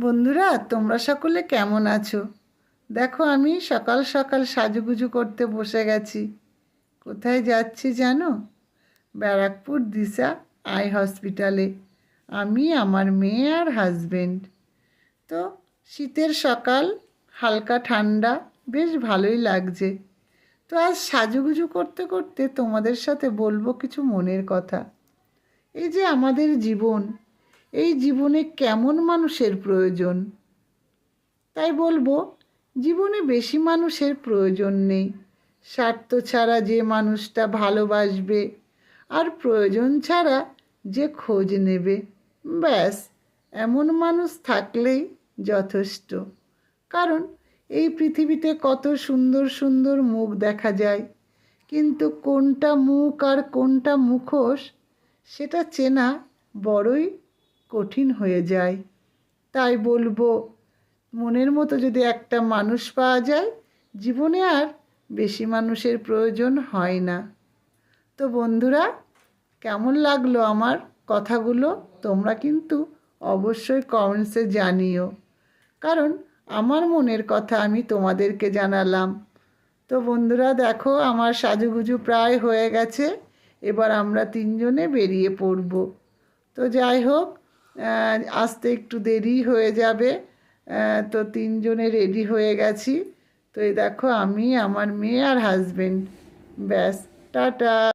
বন্ধুরা, তোমরা সকলে কেমন আছো? দেখো, আমি সকাল সকাল সাজুগুজু করতে বসে গেছি। কোথায় যাচ্ছি জানো? ব্যারাকপুর দিশা আই হসপিটালে। আমি, আমার মেয়ে আর হাজবেন্ড। তো, শীতের সকাল, হালকা ঠান্ডা, বেশ ভালোই লাগছে। তো, আজ সাজুগুজু করতে করতে তোমাদের সাথে বলব কিছু মনের কথা। এই যে আমাদের জীবন এই জীবনে কেমন মানুষের প্রয়োজন? তাই বলব, জীবনে বেশি মানুষের প্রয়োজন নেই। স্বার্থ ছাড়া যে মানুষটা ভালোবাসবে, আর প্রয়োজন ছাড়া যে খোঁজ নেবে। ব্যাস, এমন মানুষ থাকলেই যথেষ্ট। কারণ এই পৃথিবীতে কত সুন্দর সুন্দর মুখ দেখা যায়, কিন্তু কোনটা মুখ আর কোনটা মুখোশ, সেটা চেনা বড়ই কঠিন হয়ে যায়। তাই বলব, মনের মতো যদি একটা মানুষ পাওয়া যায়, জীবনে আর বেশি মানুষের প্রয়োজন হয় না। তো বন্ধুরা, কেমন লাগল আমার কথাগুলো? তোমরা কিন্তু অবশ্যই কমেন্টসে জানিও। কারণ আমার মনের কথা আমি তোমাদেরকে জানালাম। তো বন্ধুরা, দেখো, আমার সাজুগুজু প্রায় হয়ে গেছে। এবার আমরা তিনজনে বেরিয়ে পড়ব। তো যাই হোক আসতে একটু দেরি হয়ে যাবে। তো তিনজনে রেডি হয়ে গেছি। তো এই দেখো, আমি, আমার মেয়ে আর হাজবেন্ড ব্যাস, টাটা।